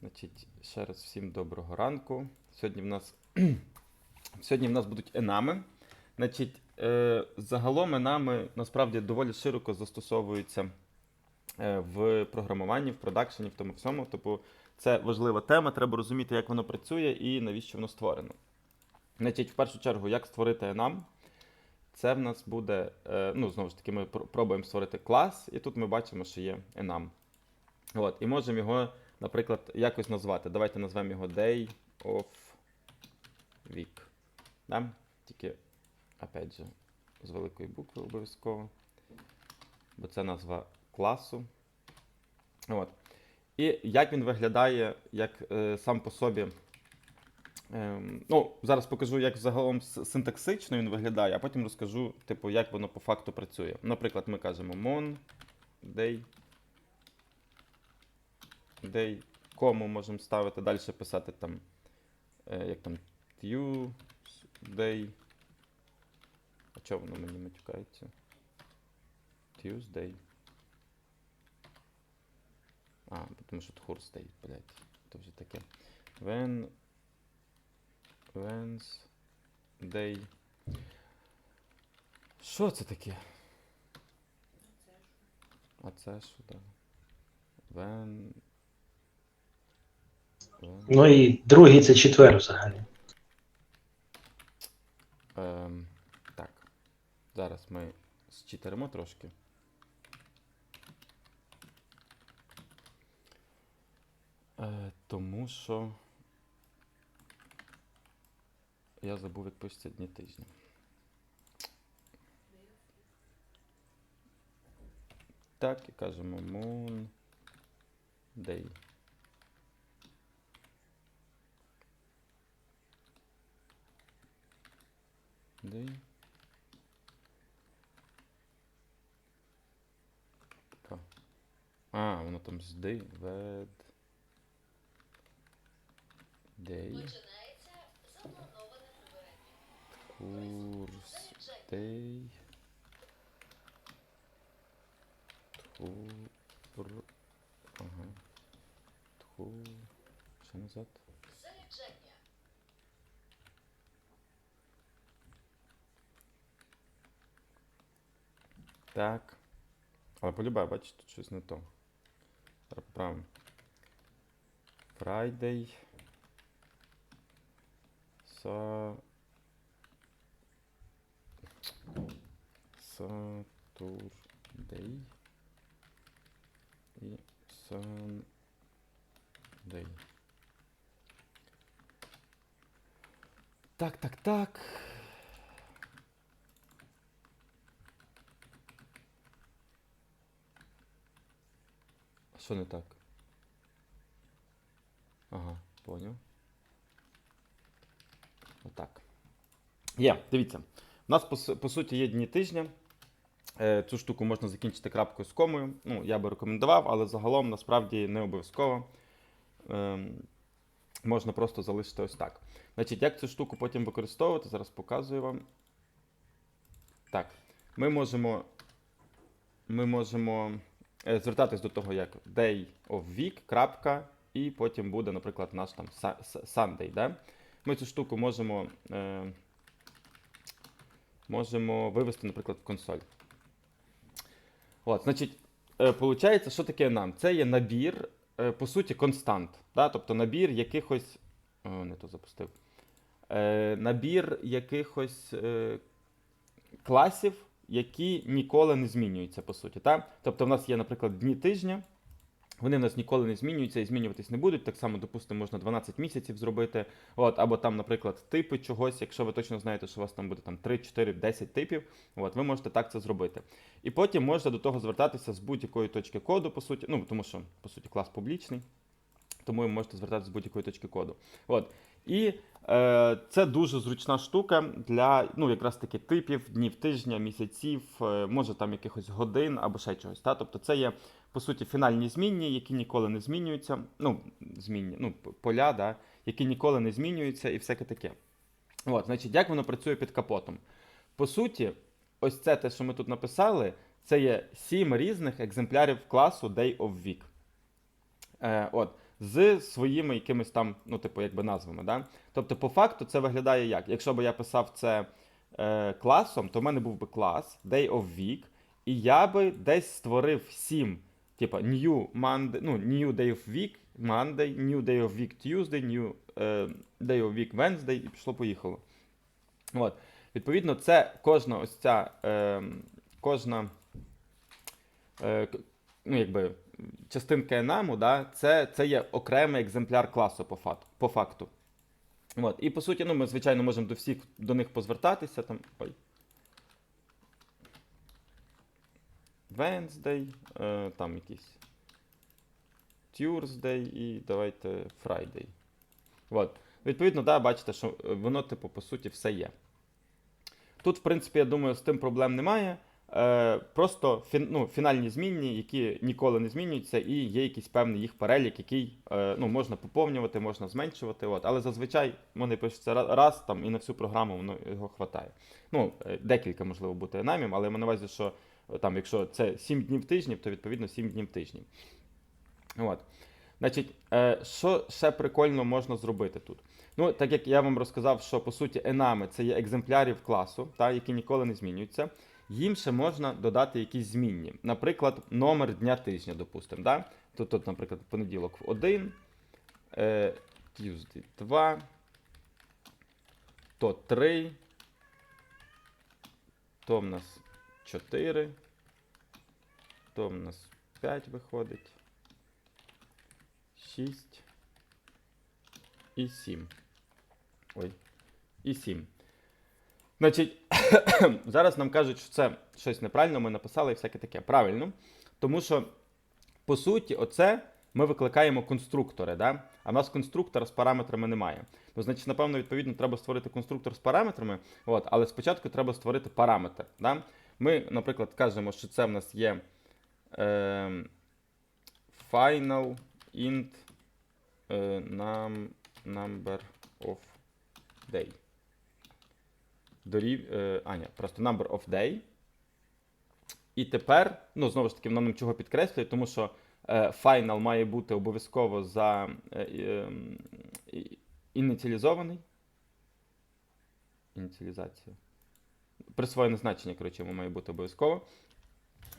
Значить, ще раз всім доброго ранку. Сьогодні в нас, сьогодні в нас будуть енами. Значить, е, загалом енами насправді доволі широко застосовуються е, в програмуванні, в продакшені, в тому всьому. Тобто це важлива тема, треба розуміти, як воно працює і навіщо воно створено. Значить, в першу чергу, як створити enum? Це в нас буде, е, ну, знову ж таки, ми пр- пробуємо створити клас, і тут ми бачимо, що є enum. От, і можемо його, наприклад, якось назвати. Давайте назвемо його Day of Week. Да? Тільки, опять же, з великої букви обов'язково. Бо це назва класу. От. І як він виглядає, як е, сам по собі. Ем, ну, зараз покажу, як загалом синтаксично він виглядає, а потім розкажу, типу, як воно по факту працює. Наприклад, ми кажемо mon, day, day, кому можемо ставити, далі писати там, е, як там, Tuesday. А чого воно мені матюкається? Tuesday. А, тому що Thursday, блядь. То вже таке. When Wednesday. Що це таке? А це що так? Вен. Ну і другий це четвер взагалі. Ем, так. Зараз ми зчитеримо трошки. Е, тому що. Я забув, пишеться дні тижня. Так, і кажемо Moon Day. Day. Та. А, воно там з day, ved. Day. Починається заплановане прибирання. Курс Day. Тур. Ага. Тху. Ще назад. Так. Але полюбаю, бачите, щось не то. Поправимо. Friday. Са... Saturday. І Sunday. Так, так, так. Що не так? Ага, поняв. Отак. Є, дивіться. У нас по, по суті є дні тижня. Е, Цю штуку можна закінчити крапкою з комою. Ну, я би рекомендував, але загалом насправді не обов'язково. Ем, можна просто залишити ось так. Значить, як цю штуку потім використовувати, зараз показую вам. Так, ми можемо, ми можемо звертатись до того, як day of week, крапка, і потім буде, наприклад, наш там Sunday. Да? Ми цю штуку можемо, е, можемо вивести, наприклад, в консоль. От, значить, е, що таке нам? Це є набір, е, по суті, констант. Да? Тобто набір якихось. О, не то запустив. Е, набір якихось е, класів, які ніколи не змінюються, по суті. Та? Тобто, в нас є, наприклад, дні тижня. Вони в нас ніколи не змінюються і змінюватись не будуть. Так само, допустимо, можна 12 місяців зробити. От, або там, наприклад, типи чогось, якщо ви точно знаєте, що у вас там буде там 3, 4, 10 типів, от, ви можете так це зробити. І потім можна до того звертатися з будь-якої точки коду, по суті, ну тому що, по суті, клас публічний, тому ви можете звертатися з будь-якої точки коду. От. І це дуже зручна штука для ну, якраз таки типів, днів тижня, місяців, е, може там якихось годин або ще чогось. Та? Тобто це є, по суті, фінальні змінні, які ніколи не змінюються. Ну, змінні, ну, поля, да? які ніколи не змінюються і всяке таке. От, значить, як воно працює під капотом? По суті, ось це те, що ми тут написали, це є сім різних екземплярів класу Day of Week. Е, от. З своїми якимись там, ну, типу, якби назвами. Да? Тобто, по факту, це виглядає як? Якщо б я писав це е, класом, то в мене був би клас Day of Week, і я би десь створив сім, типа New Monday, ну, New Day of Week, Monday, New Day of Week Tuesday, New е, Day of Week Wednesday, і пішло-поїхало. От. Відповідно, це кожна ось ця е, кожна е, ну, якби, частинка енаму, да, це, це є окремий екземпляр класу по, факту. По факту. От. І по суті, ну, ми, звичайно, можемо до всіх до них позвертатися. Там, ой. Wednesday, е, там якийсь Tuesday і давайте Friday. От. Відповідно, да, бачите, що е, воно, типу, по суті, все є. Тут, в принципі, я думаю, з тим проблем немає. Е, просто фін, ну, фінальні змінні, які ніколи не змінюються, і є якийсь певний їх перелік, який е, ну, можна поповнювати, можна зменшувати. От. Але зазвичай вони пишуться раз там, і на всю програму воно його хватає. Ну, е, декілька, можливо, бути енамів, але я маю на увазі, що е, там, якщо це 7 днів тижнів, то відповідно 7 днів тижнів. От. Значить, е, що ще прикольно можна зробити тут? Ну, так як я вам розказав, що по суті енами це є екземплярів класу, та, які ніколи не змінюються. Їм ще можна додати якісь змінні. Наприклад, номер дня тижня, допустимо. Да? Тут, тут, наприклад, понеділок 1, е, Tuesday 2, то 3, то в нас 4, то в нас 5 виходить. 6 і 7. Ой. І 7. Значить, зараз нам кажуть, що це щось неправильно, ми написали і всяке таке. Правильно. Тому що, по суті, оце ми викликаємо конструктори, да? а в нас конструктора з параметрами немає. Ну, значить, напевно, відповідно, треба створити конструктор з параметрами, от, але спочатку треба створити параметр. Да? Ми, наприклад, кажемо, що це в нас є е, final int е, num, number of day. Дорів, е, а, ні, просто number of day. І тепер, ну, знову ж таки, воно нам чого підкреслює, тому що е, final має бути обов'язково за е, е, і- ініціалізований. Ініціалізація. Присвоєне значення, коротше, йому має бути обов'язково.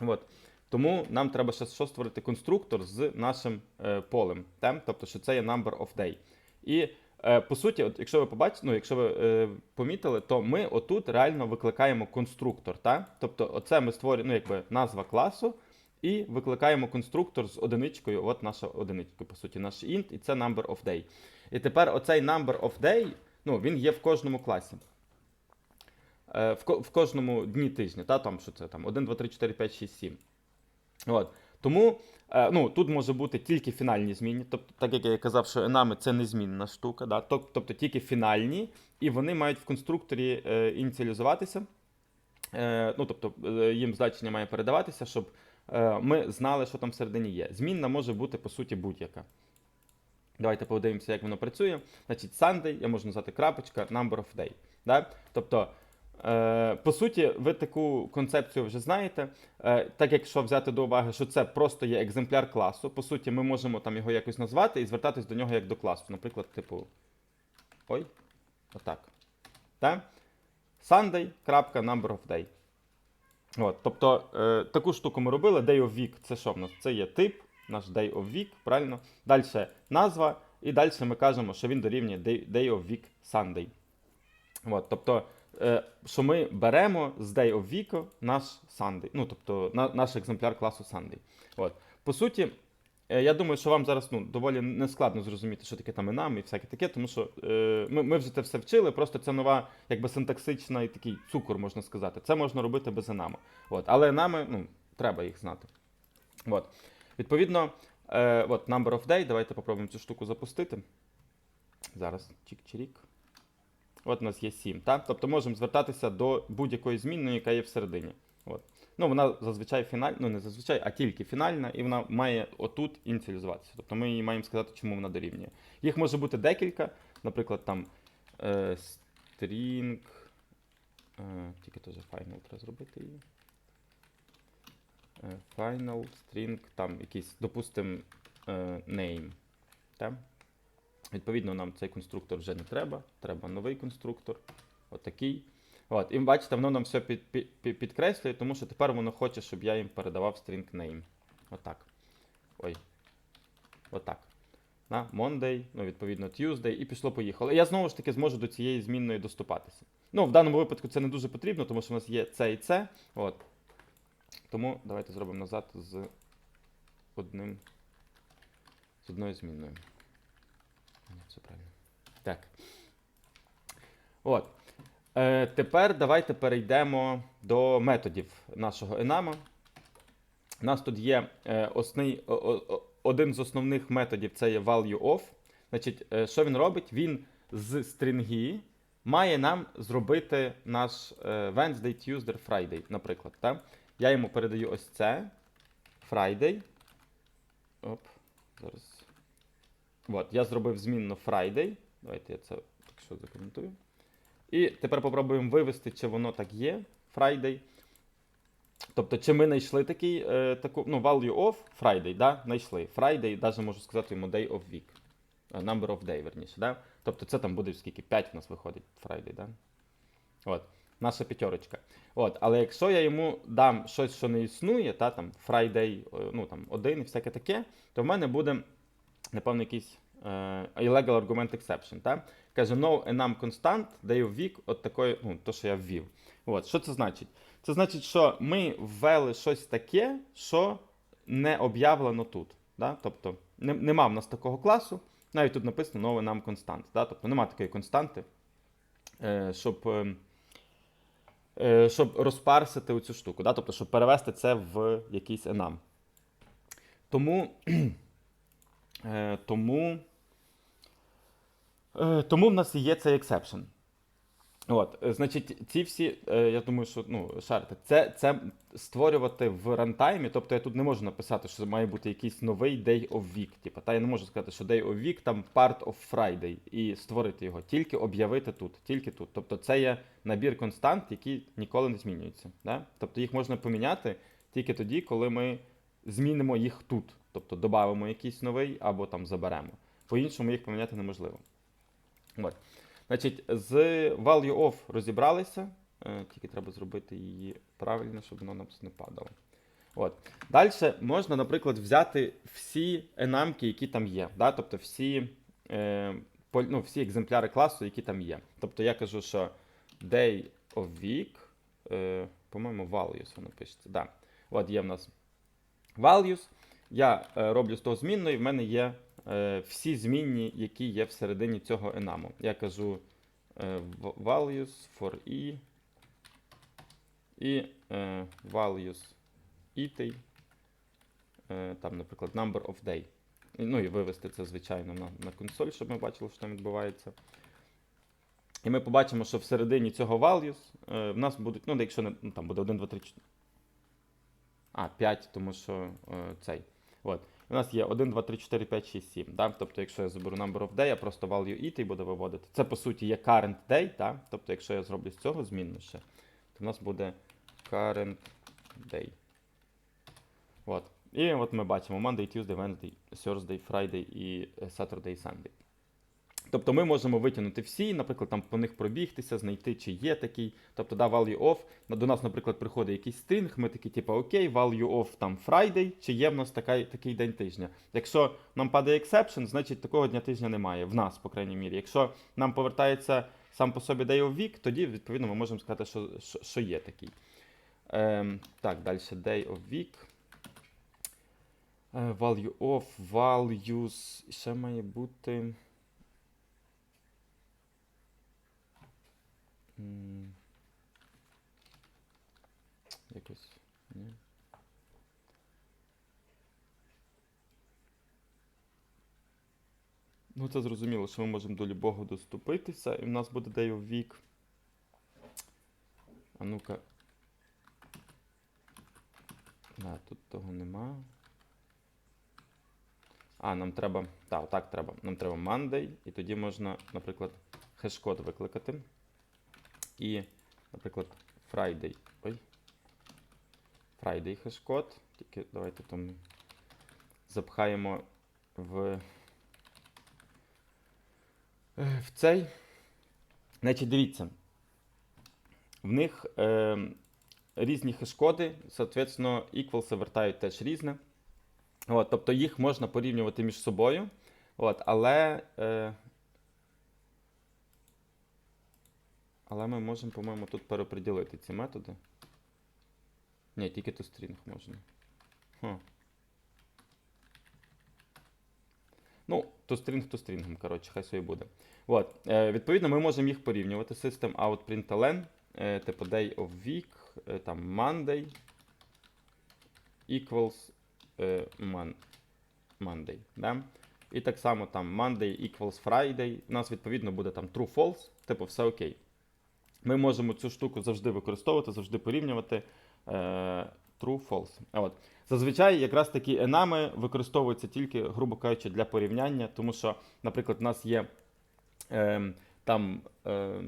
От. Тому нам треба ще що створити конструктор з нашим е, полем, та? тобто, що це є number of day. І по суті, от, якщо ви побачите, ну, якщо ви е, помітили, то ми отут реально викликаємо конструктор. Та? Тобто, оце ми створюємо, ну, якби назва класу, і викликаємо конструктор з одиничкою. От наша одиничка, по суті, наш int, і це number of day. І тепер оцей number of day, ну, він є в кожному класі. Е, в, в кожному дні тижня, та? там, що це там 1, 2, 3, 4, 5, 6, 7. От. Тому е, ну, тут може бути тільки фінальні зміни. Тобто, так як я казав, що енами це незмінна штука, да? Тобто тільки фінальні, і вони мають в конструкторі е, ініціалізуватися. Е, ну, тобто їм значення має передаватися, щоб ми знали, що там всередині є. Змінна може бути, по суті, будь-яка. Давайте подивимося, як воно працює. Значить, Sunday я можу назвати крапочка, number of day. Да? Тобто, по суті, ви таку концепцію вже знаєте. Е, так якщо взяти до уваги, що це просто є екземпляр класу, по суті, ми можемо там його якось назвати і звертатись до нього як до класу. Наприклад, типу. Ой, отак. Да? Sunday, of day. От, тобто е, таку штуку ми робили. Day of week це що в нас? Це є тип, наш day of week, правильно? Далі назва, і далі ми кажемо, що він дорівнює day, of week Sunday. От, тобто, е, що ми беремо з Day of Week наш Sunday, ну, тобто на, наш екземпляр класу Sunday. От. По суті, е, я думаю, що вам зараз ну, доволі нескладно зрозуміти, що таке там інам і всяке таке, тому що е, ми, ми вже це все вчили, просто це нова якби синтаксична і такий цукор, можна сказати. Це можна робити без енами. От. Але енами, ну, треба їх знати. От. Відповідно, е, от, number of day, давайте попробуємо цю штуку запустити. Зараз чик-чирік. От у нас є 7. Так? Тобто можемо звертатися до будь-якої змінної, яка є всередині. От. Ну, вона зазвичай фінальна, ну не зазвичай, а тільки фінальна, і вона має отут ініціалізуватися. Тобто ми їй маємо сказати, чому вона дорівнює. Їх може бути декілька, наприклад, там е, string. Е, тільки теж final треба зробити її. Е, final, string, там якийсь, допустимо, е, name. Та? Відповідно, нам цей конструктор вже не треба. Треба новий конструктор. Отакий. От, і бачите, воно нам все під, під, під, підкреслює, тому що тепер воно хоче, щоб я їм передавав string name. Отак. Ой. Отак. На Monday, ну, відповідно, Tuesday, і пішло-поїхало. Я знову ж таки зможу до цієї змінної доступатися. Ну, в даному випадку це не дуже потрібно, тому що у нас є це і це. От. Тому давайте зробимо назад з одним. З одною змінною. Ні, Все правильно. Так. От. Е, тепер давайте перейдемо до методів нашого Enama. У нас тут є е, основний, о- о- один з основних методів це є value of. Значить, е, що він робить? Він з стрінги має нам зробити наш е, Wednesday, Tuesday, Friday, наприклад. Так? Я йому передаю ось це. Friday. Оп, зараз. От, я зробив змінно Friday. Давайте я це так що закоментую. І тепер попробуємо вивести, чи воно так є. Friday. Тобто, чи ми знайшли такий, е, таку, ну, value of Friday, да? знайшли. Friday, навіть можу сказати йому day of week. Е, Number of day, верніше. Да? Тобто це там буде скільки? 5 в нас виходить Friday, да? От, наша п'ятерочка. От, але якщо я йому дам щось, що не існує, та, там, Friday, е, ну, там, один і всяке таке, то в мене буде, напевно, якийсь е, illegal argument exception. Та? Каже, no enum constant, of week, от такої, ну, то, що я ввів. От, що це значить? Це значить, що ми ввели щось таке, що не об'явлено тут. Да? Тобто не, нема в нас такого класу, навіть тут написано новий нам констант. Да? Тобто нема такої константи, е, щоб, е, щоб розпарсити оцю штуку, да? тобто, щоб перевести це в якийсь enum. Тому, е, тому, е, тому в нас є цей exception. От, е, значить, ці всі, я думаю, що ну, шарите, це, це створювати в рантаймі, тобто я тут не можу написати, що має бути якийсь новий day of week. Типу, та я не можу сказати, що day of week там part of Friday і створити його, тільки об'явити тут, тільки тут. Тобто це є набір констант, які ніколи не змінюються. Да? Тобто їх можна поміняти тільки тоді, коли ми змінимо їх тут. Тобто додамо якийсь новий або там заберемо. По-іншому їх поміняти неможливо. От. Значить, з value of розібралися. Е, Тільки треба зробити її правильно, щоб воно нам не падало. От. Далі можна, наприклад, взяти всі енамки, які там є. Да? Тобто всі, е, ну, всі екземпляри класу, які там є. Тобто я кажу, що day of week, е, по-моєму, values воно пишеться. Да. От є в нас values. Я е, роблю з того змінної, в мене є е, всі змінні, які є всередині цього енаму. Я кажу е, values for e і values е, там, наприклад, number of day. Ну і вивести це, звичайно, на, на консоль, щоб ми бачили, що там відбувається. І ми побачимо, що всередині цього values е, в нас будуть, ну, якщо не, ну, там буде 1, 2, 3, 4. А, 5, тому що е, цей. От. У нас є 1, 2, 3, 4, 5, 6, 7. Да? Тобто, якщо я заберу number of day, я просто value it і буду виводити. Це по суті є current day. Да? Тобто, якщо я зроблю з цього змінну ще, то в нас буде current day. От. І от ми бачимо Monday, Tuesday, Wednesday, Thursday, Friday і Saturday, Sunday. Тобто ми можемо витягнути всі, наприклад, там по них пробігтися, знайти, чи є такий. Тобто, да, value of. До нас, наприклад, приходить якийсь стрінг, ми такі, типу, окей, value of там Friday, чи є в нас така, такий день тижня. Якщо нам падає exception, значить такого дня тижня немає. В нас, по крайній мірі. Якщо нам повертається сам по собі day of week, тоді, відповідно, ми можемо сказати, що, що, що є такий. Ем, так, далі day of week. Е, value of, values. Ще має бути. Якось. Ні. Ну, це зрозуміло, що ми можемо до любого доступитися, і в нас буде day of week. А ну-ка. Да, тут того нема. А, нам треба. Так, так треба. Нам треба Monday, і тоді можна, наприклад, хеш-код викликати. І, наприклад, Friday. Ой. Friday хеш-код. Тільки давайте там запхаємо в В цей. Значить, дивіться. В них е, різні хешкоди, соответственно, equals вертають теж різне. От, тобто їх можна порівнювати між собою. От, але, е, але ми можемо, по-моєму, тут переприділити ці методи. Ні, тільки toString можна. Хм. Ну, toString toString, коротше, хай собі буде. От, е, відповідно, ми можемо їх порівнювати. System out println, е, типу day of week, е, там Monday equals е, mon, Monday. Да? І так само там Monday equals Friday. У нас відповідно буде там true false, типу все окей. Ми можемо цю штуку завжди використовувати, завжди порівнювати е, true false. От. Зазвичай якраз такі енами використовуються тільки, грубо кажучи, для порівняння, тому що, наприклад, у нас є е, там, е,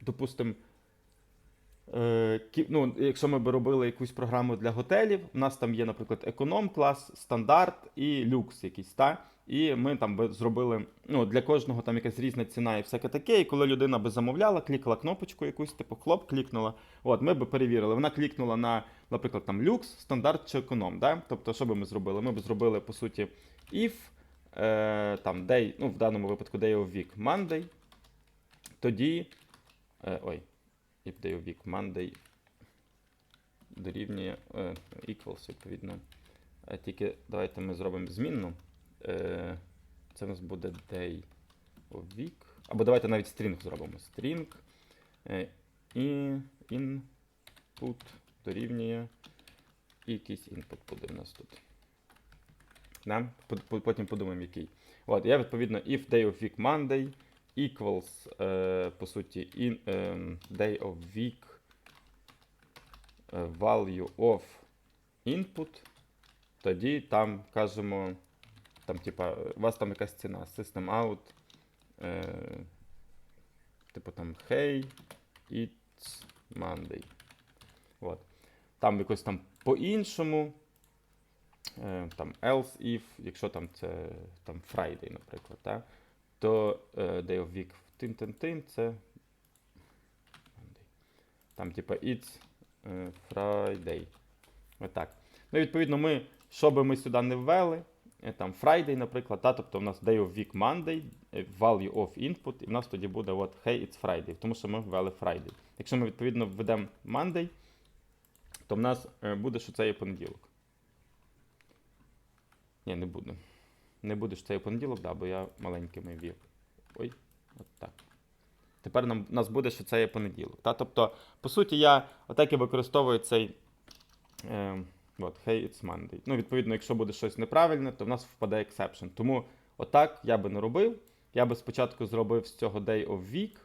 допустимо, Е, ну, якщо ми б робили якусь програму для готелів, у нас там є, наприклад, економ клас, стандарт і люкс якийсь, та? І ми там би зробили ну, для кожного там якась різна ціна і всяке таке. І коли людина би замовляла, клікала кнопочку якусь, типу хлоп, клікнула. От, ми би перевірили. Вона клікнула на, наприклад, там люкс, стандарт чи економ. Да? Тобто, що би ми зробили? Ми б зробили, по суті, if е, там day, ну, в даному випадку day of week Monday. Тоді. Е, ой, if day of week Monday дорівнює е, equals, відповідно. Е, тільки давайте ми зробимо змінну. Е, це у нас буде day of week. Або давайте навіть string зробимо. String е, input дорівнює і якийсь input буде в нас тут. Да? По- по- Потім подумаємо, який. От, я відповідно, if day of week Monday equals, е, по суті, in, ем, day of week е, value of input, тоді там кажемо, там, типа, у вас там якась ціна, system out, е, типу там hey, it's Monday. От. Там якось там по-іншому. Е, там else if, якщо там це там Friday, наприклад, так? то е, day of week тин-тин-тин це Monday. Там, типа, it's е, Friday. Отак. Ну, відповідно, ми, що би ми сюди не ввели, там Friday, наприклад, та, тобто у нас day of week Monday, е, value of input, і в нас тоді буде от, hey, it's Friday, тому що ми ввели Friday. Якщо ми, відповідно, введемо Monday, то в нас е, буде, що це є понеділок. Ні, не буде. Не буде, що це є понеділок, да, бо я маленькими вів. Ой, от так. Тепер нам, у нас буде, що це є понеділок. Та? Тобто, по суті, я отак і використовую цей. Е, от, hey, it's Monday. Ну, відповідно, якщо буде щось неправильне, то в нас впаде exception. Тому отак я би не робив. Я би спочатку зробив з цього day of week.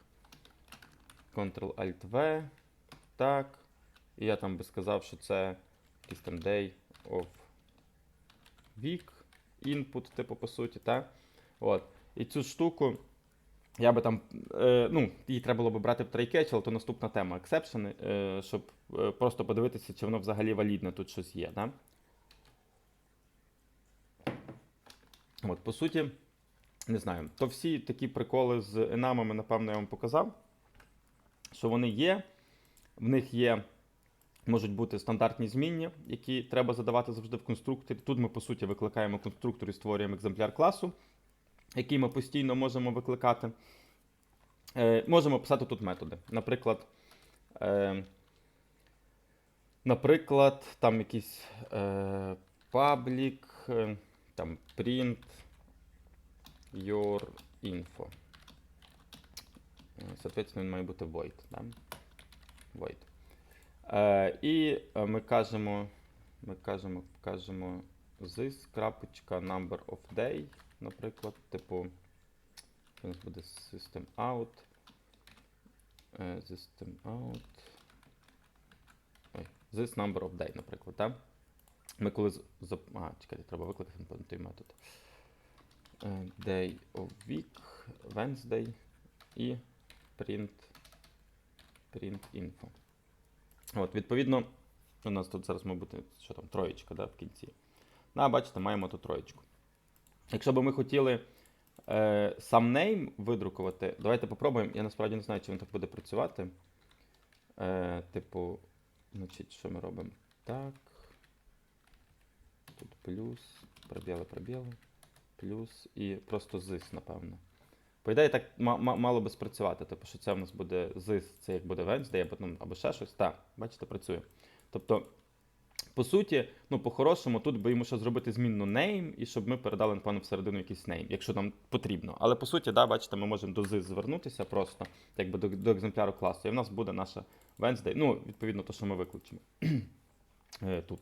Ctrl-Alt-V. Так. І я там би сказав, що це якийсь там day of week. Input, типу, по суті, так? От. І цю штуку. Я би там, е, ну, її треба було б брати в try-catch, але то наступна тема exception, е, щоб е, просто подивитися, чи воно взагалі валідне тут щось є. Да? От, по суті, не знаю. То всі такі приколи з енамами, напевно, я вам показав, що вони є. В них є, можуть бути стандартні змінні, які треба задавати завжди в конструкторі. Тут ми, по суті, викликаємо конструктор і створюємо екземпляр класу який ми постійно можемо викликати. Е, можемо писати тут методи. Наприклад, е, наприклад, там якийсь е, е, там print your info. Соответственно, він має бути void. Да? void. Е, і ми кажемо, ми кажемо, кажемо this, number of day, наприклад, типу, у нас буде system out, е, system out, ой, this number of day, наприклад, так? Ми коли зап- а, чекайте, треба викликати той метод. Е, Day of week, Wednesday і print, print info. От, відповідно, у нас тут зараз має бути, що там, троєчка, да, в кінці. Ну, а бачите, маємо тут троєчку. Якщо б ми хотіли Е, сам name видрукувати. Давайте попробуємо. Я насправді не знаю, чи він так буде працювати. Е, типу, значить, що ми робимо? Так. Тут плюс, пробіли, пробіли, плюс і просто зис, напевно. По ідеї, так ма- ма- мало би спрацювати. Типу, що це в нас буде зис, це як буде Wednesday, або, ну, або ще щось. Так, бачите, працює. Тобто, по суті, ну, по-хорошому, тут би йому ще зробити змінну name, і щоб ми передали, напевно, всередину якийсь name, якщо нам потрібно. Але по суті, да, бачите, ми можемо до ZIS звернутися просто, якби до, до екземпляру класу. І в нас буде наша Wednesday, ну, відповідно, то, що ми виключимо Е, тут.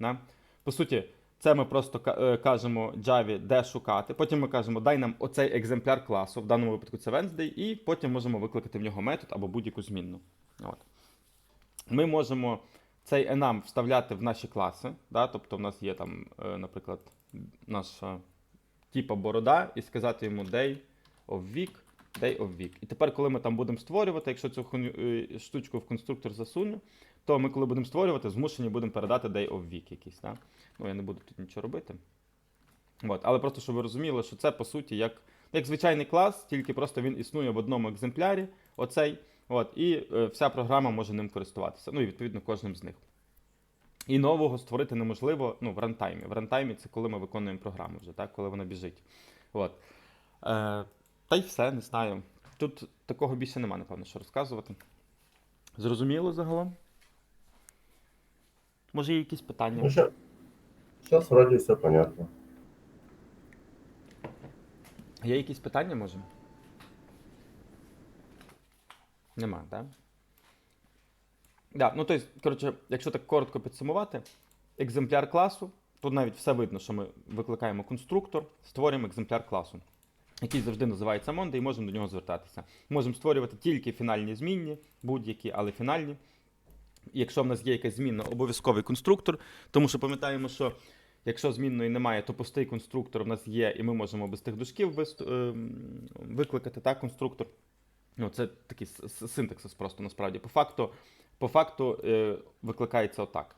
Да? По суті, це ми просто е, кажемо Java, де шукати. Потім ми кажемо, дай нам оцей екземпляр класу, в даному випадку це Wednesday, і потім можемо викликати в нього метод або будь-яку змінну. От. Ми можемо цей enum вставляти в наші класи. Да? Тобто в нас є там, е, наприклад, наша типа борода, і сказати йому day of week, day of week. І тепер, коли ми там будемо створювати, якщо цю е, штучку в конструктор засуню, то ми, коли будемо створювати, змушені будемо передати day of week якийсь. Да? Ну, я не буду тут нічого робити. От. Але просто, щоб ви розуміли, що це по суті як, як звичайний клас, тільки просто він існує в одному екземплярі, оцей. От, і е, вся програма може ним користуватися. Ну і відповідно кожним з них. І нового створити неможливо ну, в рантаймі. В рантаймі це коли ми виконуємо програму вже, так, коли вона біжить. От. Е, та й все, не знаю. Тут такого більше нема, напевно, що розказувати. Зрозуміло загалом? Може, є якісь питання? Ну, сейчас, сейчас вроде все понятно. Є якісь питання, може? Нема, так? Да, ну тобто, коротше, якщо так коротко підсумувати, екземпляр класу, тут навіть все видно, що ми викликаємо конструктор, створюємо екземпляр класу, який завжди називається Monday, і можемо до нього звертатися. Можемо створювати тільки фінальні змінні, будь-які, але фінальні. Якщо в нас є якась змінна, обов'язковий конструктор, тому що пам'ятаємо, що Якщо змінної немає, то пустий конструктор в нас є, і ми можемо без тих дужків ем, викликати так, конструктор. Ну, це такий синтаксис просто насправді. По факту, по факту е, викликається отак.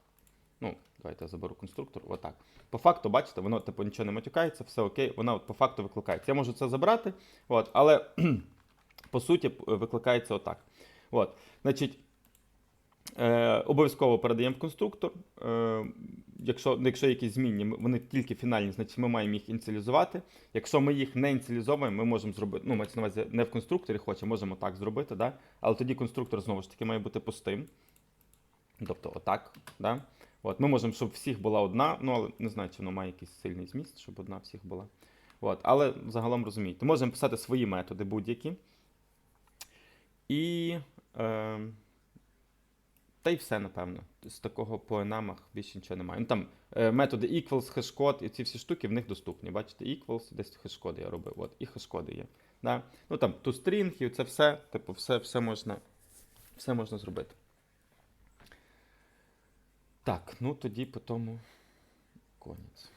Ну, давайте я заберу конструктор, отак. По факту, бачите, воно типу нічого не матюкається, все окей, вона от по факту викликається. Я можу це забрати, от, але по суті викликається отак. От, значить, Е, обов'язково передаємо в конструктор. Е, якщо, якщо якісь змінні, вони тільки фінальні, значить ми маємо їх ініціалізувати. Якщо ми їх не ініціалізовуємо, ми можемо зробити, ну, мається на увазі, не в конструкторі хоче, можемо так зробити, да? але тоді конструктор знову ж таки має бути пустим. Тобто отак. Да? От, ми можемо, щоб всіх була одна, ну але не знаю, чи воно має якийсь сильний зміст, щоб одна всіх була. От, але загалом розумієте. Можемо писати свої методи будь-які. І. Е, та й все, напевно. З такого по енамах більше нічого немає. Ну там е, методи equals, хешкод і ці всі штуки в них доступні. Бачите, equals, десь хешкоди я робив. От, і хешкоди є. Да? Ну там toString, і це все, типу, все, все, можна, все можна зробити. Так, ну тоді по тому конець.